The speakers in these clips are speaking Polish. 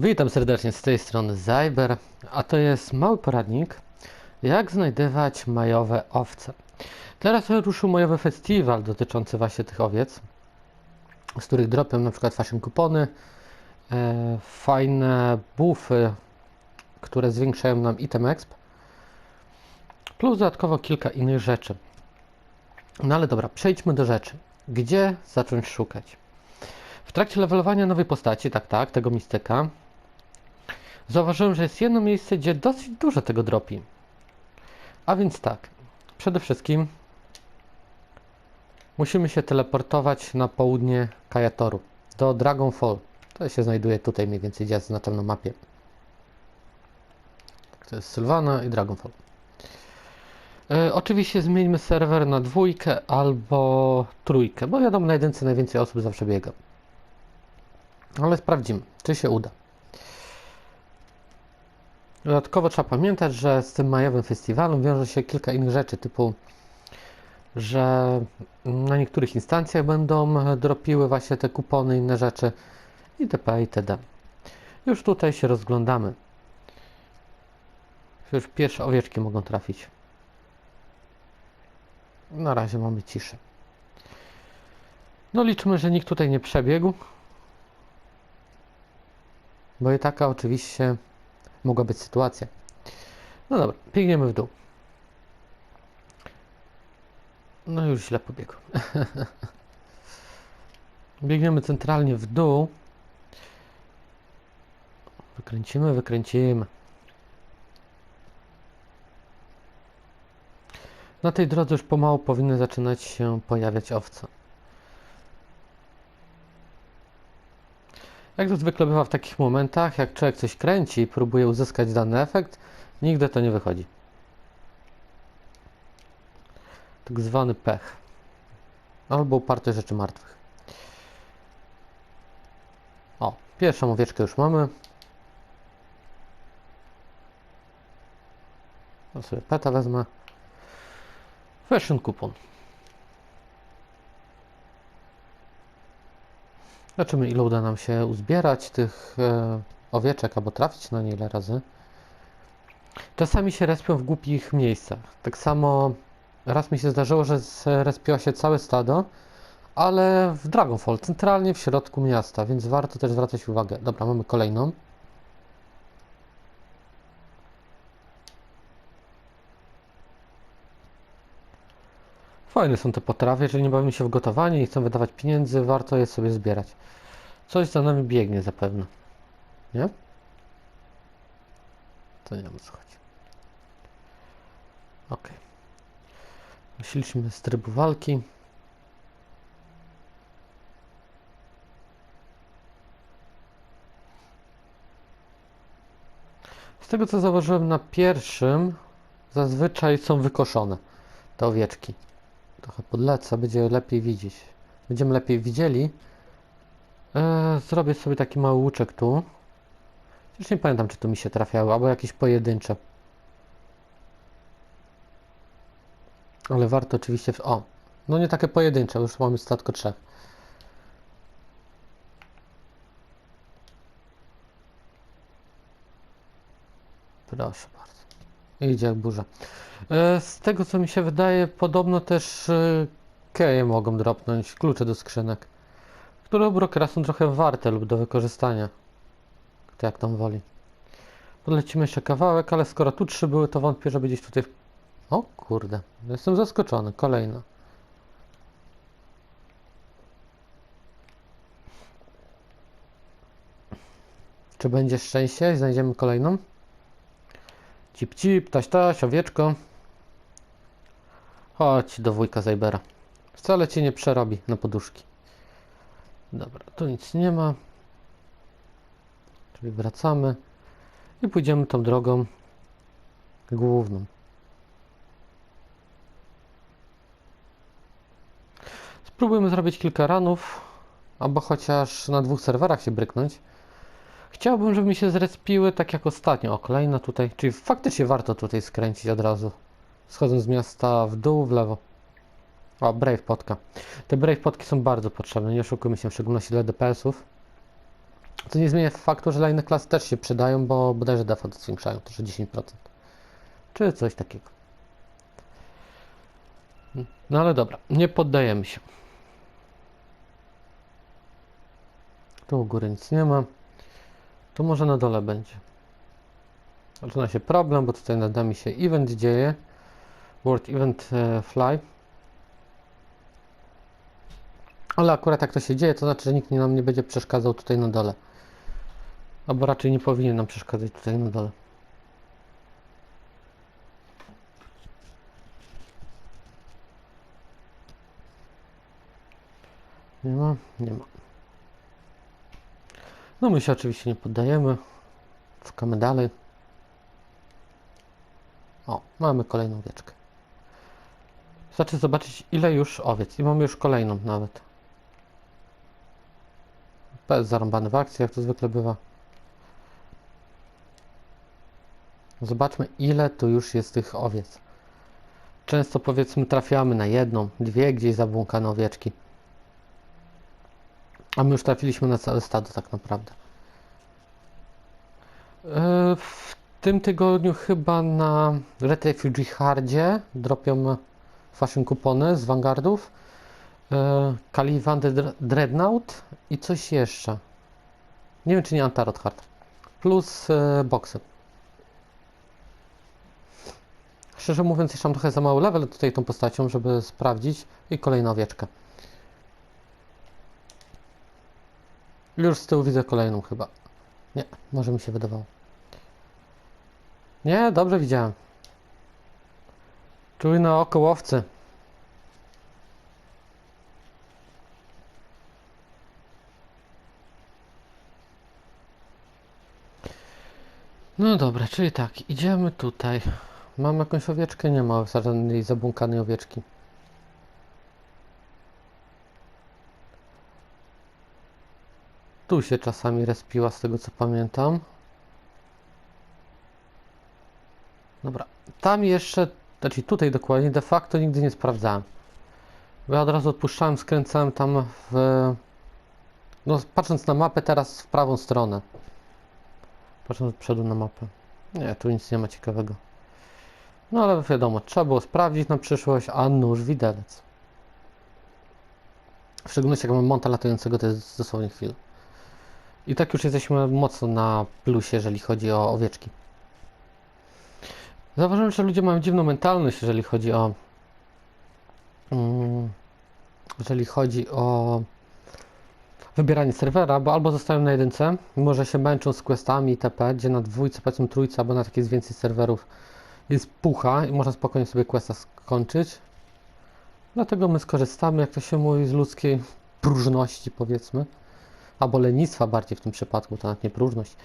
Witam serdecznie z tej strony Zajber, a to jest mały poradnik, jak znajdywać majowe owce. Teraz ruszył majowy festiwal dotyczący właśnie tych owiec, z których dropią na przykład fashion kupony, e, fajne buffy, które zwiększają nam item exp, plus dodatkowo kilka innych rzeczy. No ale dobra, przejdźmy do rzeczy. Gdzie zacząć szukać? W trakcie levelowania nowej postaci, tak, tak, tego mistyka, zauważyłem, że jest jedno miejsce, gdzie dosyć dużo tego dropi. A więc tak, przede wszystkim musimy się teleportować na południe Kajatoru, do Dragonfall. To się znajduje tutaj mniej więcej, gdzie ja zaznaczam na mapie. To jest Sylvana i Dragonfall. E, oczywiście zmieńmy serwer na dwójkę albo trójkę, bo wiadomo, na jedynce najwięcej osób zawsze biega. Ale sprawdzimy, czy się uda. Dodatkowo trzeba pamiętać, że z tym majowym festiwalem wiąże się kilka innych rzeczy, typu, że na niektórych instancjach będą dropiły właśnie te kupony, inne rzeczy itp. itd. Już tutaj się rozglądamy. Już pierwsze owieczki mogą trafić. Na razie mamy ciszę. No liczymy, że nikt tutaj nie przebiegł. Bo i taka oczywiście mogła być sytuacja. No dobra, biegniemy w dół. No już źle pobiegłem. Biegniemy centralnie w dół. Wykręcimy, wykręcimy. Na tej drodze już pomału powinny zaczynać się pojawiać owce. Jak to zwykle bywa w takich momentach, jak człowiek coś kręci i próbuje uzyskać dany efekt, nigdy to nie wychodzi. Tak zwany pech. Albo upartość rzeczy martwych. O, pierwszą owieczkę już mamy. To sobie peta wezmę. Fashion kupon. Zobaczymy ile uda nam się uzbierać tych e, owieczek albo trafić na nie ile razy. Czasami się respią w głupich miejscach. Tak samo raz mi się zdarzyło, że respiło się całe stado, ale w Dragonfall, centralnie w środku miasta, więc warto też zwracać uwagę. Dobra, mamy kolejną. Fajne są te potrawy, jeżeli nie bawimy się w gotowanie i chcą wydawać pieniędzy, warto je sobie zbierać. Coś za nami biegnie zapewne. Nie? To nie o co chodzi. Ok. Wyszliśmy z trybu walki. Z tego co zauważyłem na pierwszym, zazwyczaj są wykoszone te owieczki. Trochę podlecę, będzie lepiej widzieć. Będziemy lepiej widzieli. Eee, zrobię sobie taki mały łuczek tu. Już nie pamiętam, czy tu mi się trafiały, albo jakieś pojedyncze. Ale warto oczywiście... W... O! No nie takie pojedyncze, już mamy statko trzech. Proszę bardzo. Idzie jak burza. E, Z tego co mi się wydaje, podobno też e, keje mogą dropnąć, klucze do skrzynek, które obrokera są trochę warte lub do wykorzystania. Kto jak tam woli. Podlecimy jeszcze kawałek, ale skoro tu trzy były, to wątpię, że gdzieś tutaj... O kurde, jestem zaskoczony. Kolejna. Czy będzie szczęście i znajdziemy kolejną? Cip cip, taś taś, owieczko. Chodź do wujka Zajbera. Wcale cię nie przerobi na poduszki. Dobra, tu nic nie ma. Czyli wracamy i pójdziemy tą drogą główną. Spróbujmy zrobić kilka ranów, albo chociaż na dwóch serwerach się bryknąć. Chciałbym, żeby mi się zrespiły tak jak ostatnio. O, kolejna tutaj. Czyli faktycznie warto tutaj skręcić od razu. Schodząc z miasta w dół, w lewo. O, Brave Potka. Te Brave Potki są bardzo potrzebne, nie oszukujmy się, w szczególności dla DPS-ów. Co nie zmienia faktu, że lajne klasy też się przydają, bo bodajże default zwiększają też o 10%. Czy coś takiego. No ale dobra, nie poddajemy się. Tu u góry nic nie ma. Tu może na dole będzie. Zaczyna się problem, bo tutaj nad nami się event dzieje. World Event e, Fly. Ale akurat jak to się dzieje, to znaczy, że nikt nam nie będzie przeszkadzał tutaj na dole. Albo raczej nie powinien nam przeszkadzać tutaj na dole. Nie ma? Nie ma. No my się oczywiście nie poddajemy. Szukamy dalej. O, mamy kolejną wieczkę. Znaczy zobaczyć ile już owiec. I mamy już kolejną nawet. PS zarąbany w akcji, jak to zwykle bywa. Zobaczmy ile tu już jest tych owiec. Często powiedzmy trafiamy na jedną, dwie gdzieś zabłąkane owieczki. A my już trafiliśmy na całe stado tak naprawdę. E, W tym tygodniu chyba na Red Refugee Hardzie dropią fashion kupony z Vanguardów. E, Dre- Dreadnought i coś jeszcze. Nie wiem czy nie Antarot Hard. Plus e, boxy. Szczerze mówiąc, jeszcze mam trochę za mały level tutaj tą postacią, żeby sprawdzić. I kolejna owieczka. Już z tyłu widzę kolejną chyba. Nie, może mi się wydawało. Nie, dobrze widziałem. Czujne oko łowcy. No dobra, czyli tak, idziemy tutaj. Mam jakąś owieczkę? Nie ma żadnej zabłąkanej owieczki. Tu się czasami respiła z tego co pamiętam. Dobra, tam jeszcze, znaczy tutaj dokładnie, de facto nigdy nie sprawdzałem. Ja od razu odpuszczałem, skręcałem tam w... No patrząc na mapę teraz w prawą stronę. Patrząc od przodu na mapę. Nie, tu nic nie ma ciekawego. No ale wiadomo, trzeba było sprawdzić na przyszłość, a nóż widelec. W szczególności jak mam monta latającego, to jest dosłownie chwilę. I tak już jesteśmy mocno na plusie, jeżeli chodzi o owieczki. Zauważyłem, że ludzie mają dziwną mentalność, jeżeli chodzi o. Mm, jeżeli chodzi o wybieranie serwera, bo albo zostają na jedynce, mimo że się męczą z questami itp., gdzie na dwójce, powiedzmy trójce, albo na takich jest więcej serwerów jest pucha i można spokojnie sobie questa skończyć. Dlatego my skorzystamy, jak to się mówi, z ludzkiej próżności, powiedzmy. Albo lenistwa bardziej w tym przypadku, to nawet nie próżność.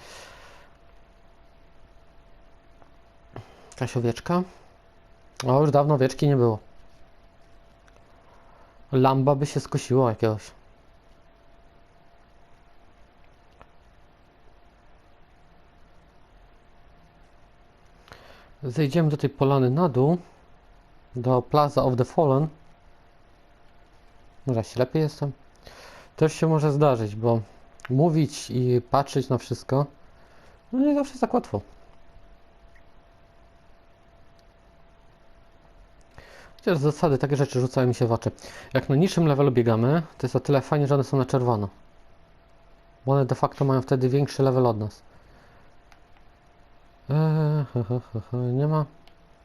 Jakaś owieczka? O, już dawno owieczki nie było. Lamba by się skosiło jakiegoś. Zejdziemy do tej polany na dół. Do Plaza of the Fallen. Może ślepy jestem? Też się może zdarzyć, bo mówić i patrzeć na wszystko, no nie zawsze jest tak łatwo. Chociaż z zasady takie rzeczy rzucają mi się w oczy. Jak na niższym levelu biegamy, to jest o tyle fajnie, że one są na czerwono. Bo one de facto mają wtedy większy level od nas. Eee, he, he, he, nie ma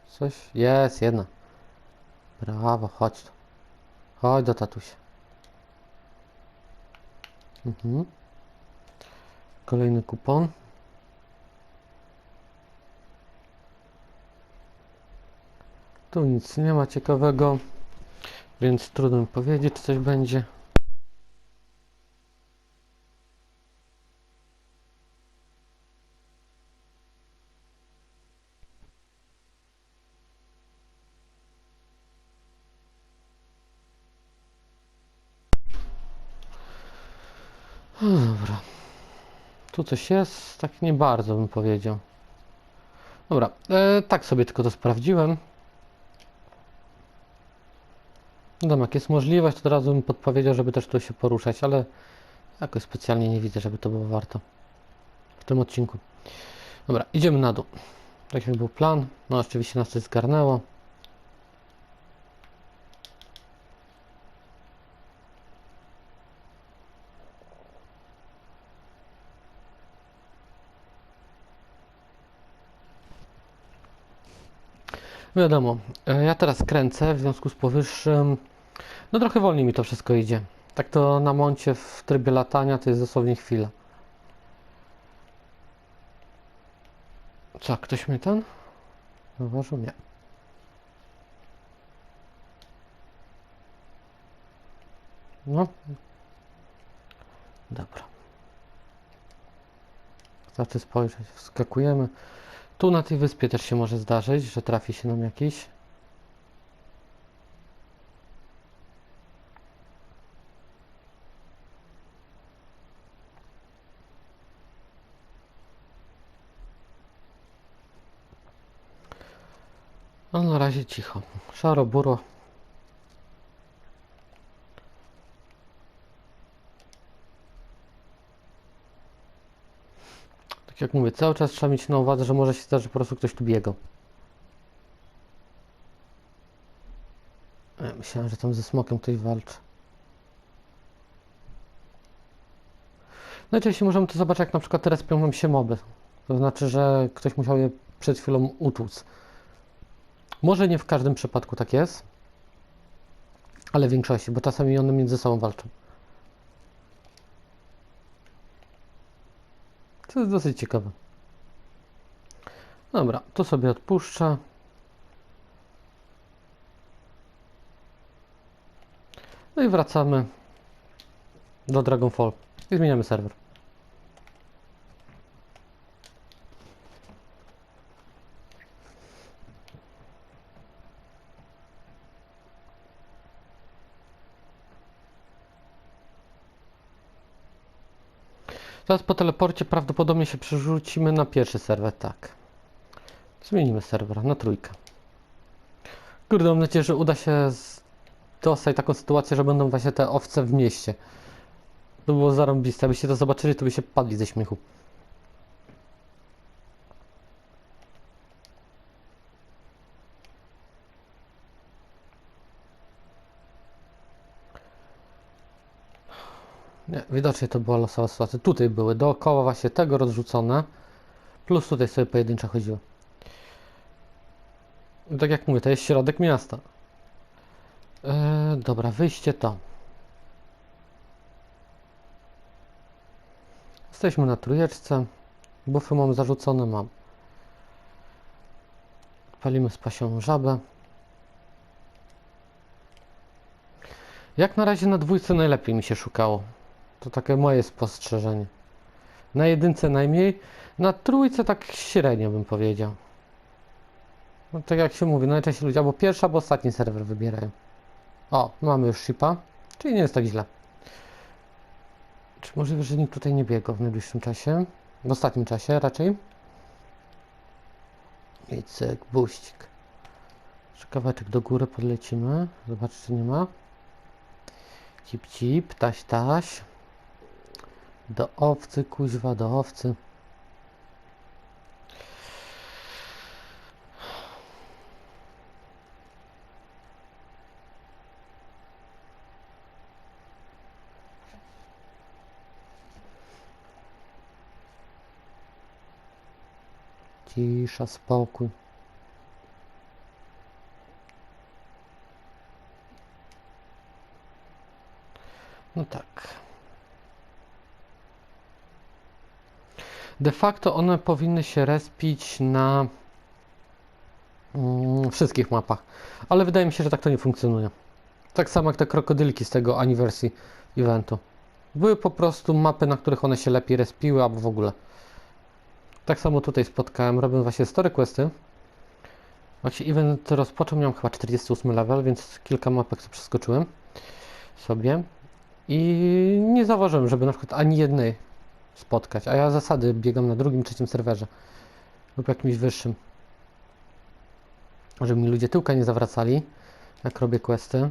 coś? Jest, jedna. Brawo, chodź tu. Chodź do tatusia. Mhm. Kolejny kupon. Tu nic nie ma ciekawego, więc trudno powiedzieć, czy coś będzie. No dobra. Tu coś jest, tak nie bardzo bym powiedział. Dobra, e, tak sobie tylko to sprawdziłem. No tam, jak jest możliwość, to od razu bym podpowiedział, żeby też tu się poruszać, ale Jakoś specjalnie nie widzę, żeby to było warto. W tym odcinku. Dobra, idziemy na dół. Tak jak był plan. No oczywiście nas coś zgarnęło. Wiadomo, e, ja teraz kręcę, w związku z powyższym, no trochę wolniej mi to wszystko idzie. Tak to na moncie w trybie latania to jest dosłownie chwila. Co, ktoś mnie ten? Zauważył? Nie. No. Dobra. Znaczy spojrzeć, wskakujemy. Tu na tej wyspie też się może zdarzyć, że trafi się nam jakiś. No na razie cicho. Szaro, buro. Jak mówię, cały czas trzeba mieć na uwadze, że może się zdarzyć, po prostu ktoś tu biegał. Ja myślałem, że tam ze smokiem ktoś walczy. Najczęściej możemy to zobaczyć, jak na przykład teraz pią się moby. To znaczy, że ktoś musiał je przed chwilą utłuc. Może nie w każdym przypadku tak jest, ale w większości, bo czasami one między sobą walczą. To jest dosyć ciekawe. Dobra, to sobie odpuszczę. No i wracamy do Dragonfall i zmieniamy serwer. Teraz po teleporcie prawdopodobnie się przerzucimy na pierwszy serwer, tak. Zmienimy serwer na trójkę. Kurde, mam nadzieję, że uda się dostać taką sytuację, że będą właśnie te owce w mieście. To było zarąbiste. Abyście to zobaczyli, to by się padli ze śmiechu. Nie, widocznie to była losowa sytuacja. Tutaj były dookoła właśnie tego rozrzucone. Plus tutaj sobie pojedyncze chodziło. I Tak jak mówię, to jest środek miasta. Eee, dobra, wyjście to. Jesteśmy na trójeczce. Bufy mam zarzucone, mam. Palimy spasią żabę. Jak na razie na dwójce najlepiej mi się szukało. To takie moje spostrzeżenie. Na jedynce najmniej, na trójce tak średnio bym powiedział. No tak jak się mówi, najczęściej ludzie albo pierwszy, albo ostatni serwer wybierają. O, mamy już shipa, czyli nie jest tak źle. Czy możliwe, że nikt tutaj nie biegał w najbliższym czasie? W ostatnim czasie raczej. I cyk, buścik. Kawałeczek do góry podlecimy. Zobaczyć, czy nie ma. Cip, cip, taś, taś. Do owcy, kuźwa, do owcy. Cisza, spokój. No tak. De facto one powinny się respić na mm, wszystkich mapach, ale wydaje mi się, że tak to nie funkcjonuje. Tak samo jak te krokodylki z tego anniversary eventu. Były po prostu mapy, na których one się lepiej respiły, albo w ogóle. Tak samo tutaj spotkałem, robię właśnie story questy. Właśnie event rozpoczął, miałem chyba 48 level, więc kilka mapek przeskoczyłem sobie. I nie zauważyłem, żeby na przykład ani jednej spotkać, a ja zasady biegam na drugim, trzecim serwerze lub jakimś wyższym. Żeby mi ludzie tyłka nie zawracali, jak robię questy.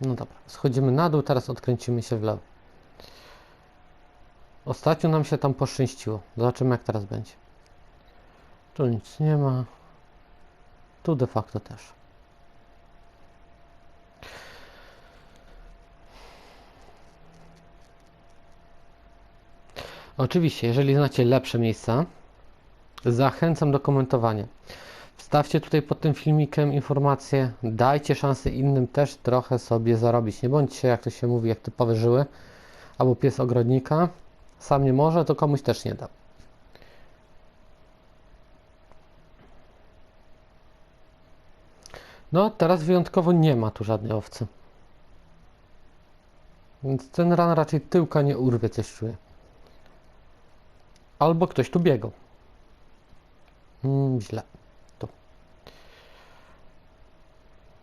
No dobra, schodzimy na dół, teraz odkręcimy się w lewo. Ostatnio nam się tam poszczęściło. Zobaczymy jak teraz będzie. Tu nic nie ma. Tu de facto też. Oczywiście, jeżeli znacie lepsze miejsca, zachęcam do komentowania. Wstawcie tutaj pod tym filmikiem informacje, dajcie szansę innym też trochę sobie zarobić. Nie bądźcie, jak to się mówi, jak typowe żyły, albo pies ogrodnika. Sam nie może, to komuś też nie da. No, teraz wyjątkowo nie ma tu żadnej owcy. Więc ten ran raczej tyłka nie urwie, coś czuję. Albo ktoś tu biegał. Mm, źle. Tu. To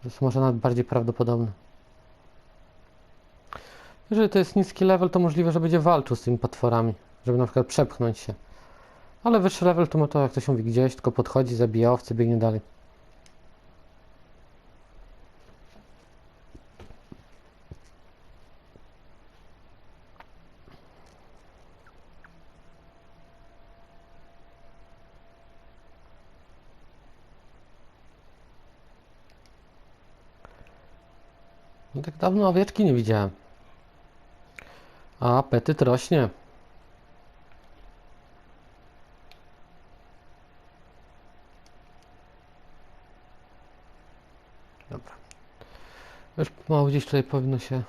jest może nawet bardziej prawdopodobne. Jeżeli to jest niski level, to możliwe, że będzie walczył z tymi potworami, żeby na przykład przepchnąć się. Ale wyższy level to to, jak to się mówi, gdzieś, tylko podchodzi, zabija owce, biegnie dalej. Dawno owieczki nie widziałem. A apetyt rośnie. Dobra. Już mało gdzieś tutaj powinno się...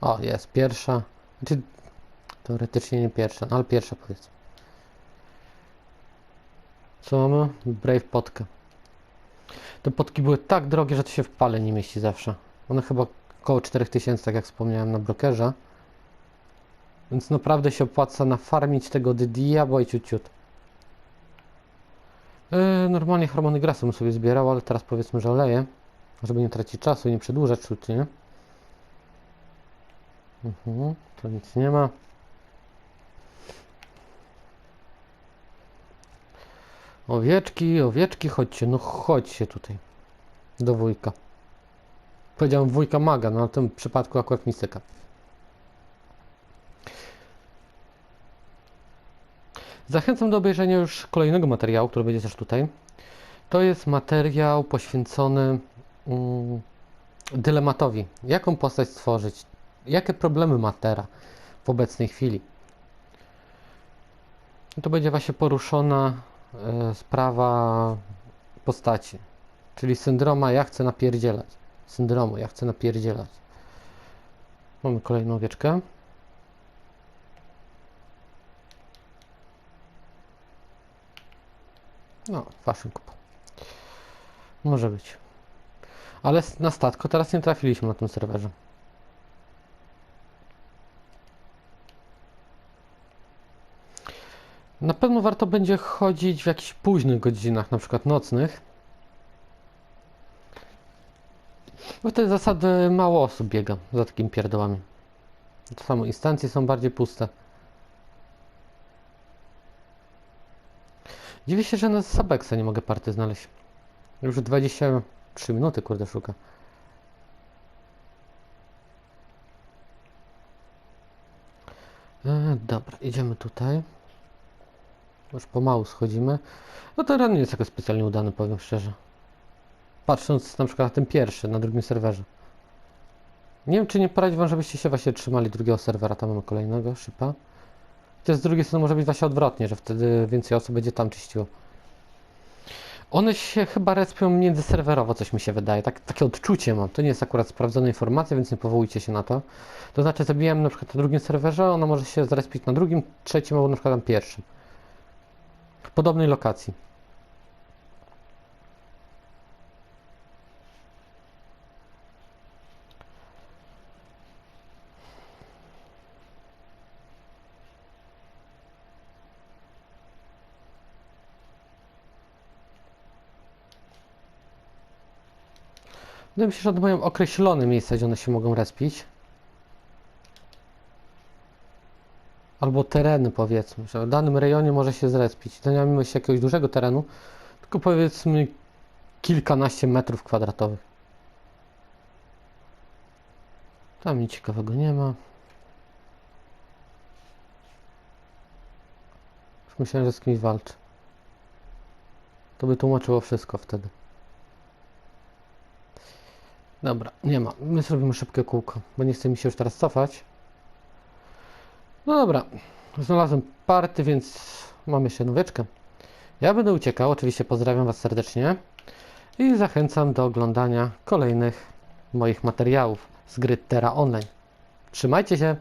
O, jest pierwsza. Znaczy, teoretycznie nie pierwsza, no ale pierwsza powiedzmy. Co mamy? Brave potkę. Te potki były tak drogie, że to się w pale nie mieści zawsze. One chyba około 4000, tak jak wspomniałem na brokerze. Więc naprawdę się opłaca nafarmić tego DD'a, bo i ciut. Yy, normalnie hormony grasu bym sobie zbierał, ale teraz powiedzmy, że oleję. Żeby nie tracić czasu i nie przedłużać sztucznie. nie? Mhm, tu nic nie ma. Owieczki, owieczki, chodźcie, no chodźcie tutaj. Do wujka. Powiedziałem wujka maga, no w tym przypadku akurat mistyka. Zachęcam do obejrzenia już kolejnego materiału, który będzie też tutaj. To jest materiał poświęcony mm, dylematowi. Jaką postać stworzyć? Jakie problemy ma Tera w obecnej chwili? To będzie właśnie poruszona e, sprawa postaci, czyli syndroma ja chcę napierdzielać. Syndromu ja chcę napierdzielać. Mamy kolejną owieczkę. No, fashion kup. Może być. Ale na statko teraz nie trafiliśmy na tym serwerze. Na pewno warto będzie chodzić w jakichś późnych godzinach, na przykład nocnych. Bo wtedy zasady mało osób biega za takimi pierdołami. To samo instancje są bardziej puste. Dziwię się, że na Sabeksa nie mogę party znaleźć. Już 23 minuty, kurde, szuka. E, dobra, idziemy tutaj. Już pomału schodzimy. No to run nie jest jakoś specjalnie udany, powiem szczerze. Patrząc na przykład na ten pierwszy, na drugim serwerze. Nie wiem, czy nie poradzi wam, żebyście się właśnie trzymali drugiego serwera. Tam mamy kolejnego szypa. Chociaż z drugiej strony może być właśnie odwrotnie, że wtedy więcej osób będzie tam czyściło. One się chyba respią międzyserwerowo, coś mi się wydaje. Tak, takie odczucie mam. To nie jest akurat sprawdzona informacja, więc nie powołujcie się na to. To znaczy zabijam na przykład na drugim serwerze, ona może się zrespić na drugim, trzecim albo na przykład na pierwszym. W podobnej lokacji. Wydaje mi się, że one mają określone miejsca, gdzie one się mogą respić. Albo tereny powiedzmy, że w danym rejonie może się zrespić. To nie mamy się jakiegoś dużego terenu, tylko powiedzmy kilkanaście metrów kwadratowych. Tam nic ciekawego nie ma. Już myślałem, że z kimś walczy. To by tłumaczyło wszystko wtedy. Dobra, nie ma. My zrobimy szybkie kółko, bo nie chce mi się już teraz cofać. No dobra, znalazłem party, więc mamy jeszcze nóweczkę. Ja będę uciekał, oczywiście pozdrawiam Was serdecznie i zachęcam do oglądania kolejnych moich materiałów z gry Terra Online. Trzymajcie się!